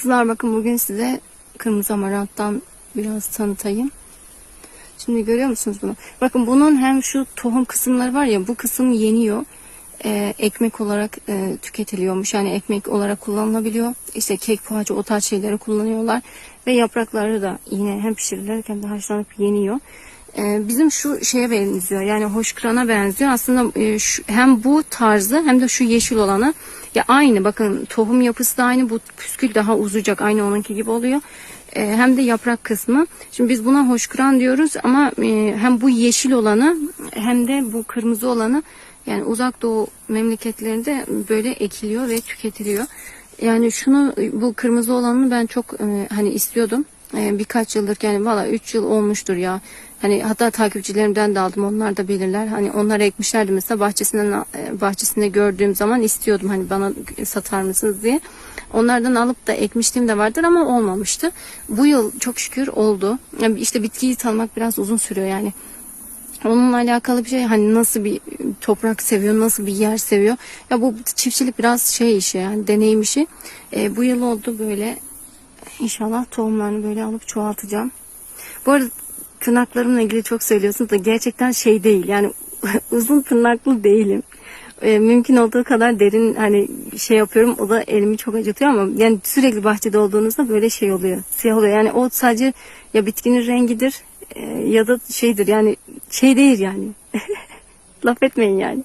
Kızlar bakın bugün size kırmızı amaranttan biraz tanıtayım. Şimdi görüyor musunuz bunu? Bakın bunun hem şu tohum kısımları var ya bu kısım yeniyor. Ee, ekmek olarak e, tüketiliyormuş. Yani ekmek olarak kullanılabiliyor. İşte kek, poğaça o tarz şeyleri kullanıyorlar. Ve yaprakları da yine hem pişirilerek hem de haşlanıp yeniyor. Ee, bizim şu şeye benziyor. Yani hoşkrana benziyor. Aslında e, şu, hem bu tarzı hem de şu yeşil olanı ya aynı bakın tohum yapısı da aynı. Bu püskül daha uzayacak. Aynı onunki gibi oluyor. Ee, hem de yaprak kısmı. Şimdi biz buna hoşkıran diyoruz ama e, hem bu yeşil olanı hem de bu kırmızı olanı yani uzak doğu memleketlerinde böyle ekiliyor ve tüketiliyor. Yani şunu bu kırmızı olanını ben çok e, hani istiyordum. E, birkaç yıldır yani valla 3 yıl olmuştur ya. Hani hatta takipçilerimden de aldım onlar da belirler. Hani onlar ekmişlerdi mesela bahçesinden e, bahçesinde gördüğüm zaman istiyordum hani bana satar mısınız diye. Onlardan alıp da ekmişliğim de vardır ama olmamıştı. Bu yıl çok şükür oldu. Yani işte bitkiyi tanımak biraz uzun sürüyor yani. Onunla alakalı bir şey hani nasıl bir toprak seviyor, nasıl bir yer seviyor. Ya bu çiftçilik biraz şey işi yani deneyim işi. E, bu yıl oldu böyle İnşallah tohumlarını böyle alıp çoğaltacağım. Bu arada tırnaklarımla ilgili çok söylüyorsunuz da gerçekten şey değil. Yani uzun tırnaklı değilim. E, mümkün olduğu kadar derin hani şey yapıyorum. O da elimi çok acıtıyor ama yani sürekli bahçede olduğunuzda böyle şey oluyor. Siyah oluyor. Yani o sadece ya bitkinin rengidir e, ya da şeydir yani şey değil yani. Laf etmeyin yani.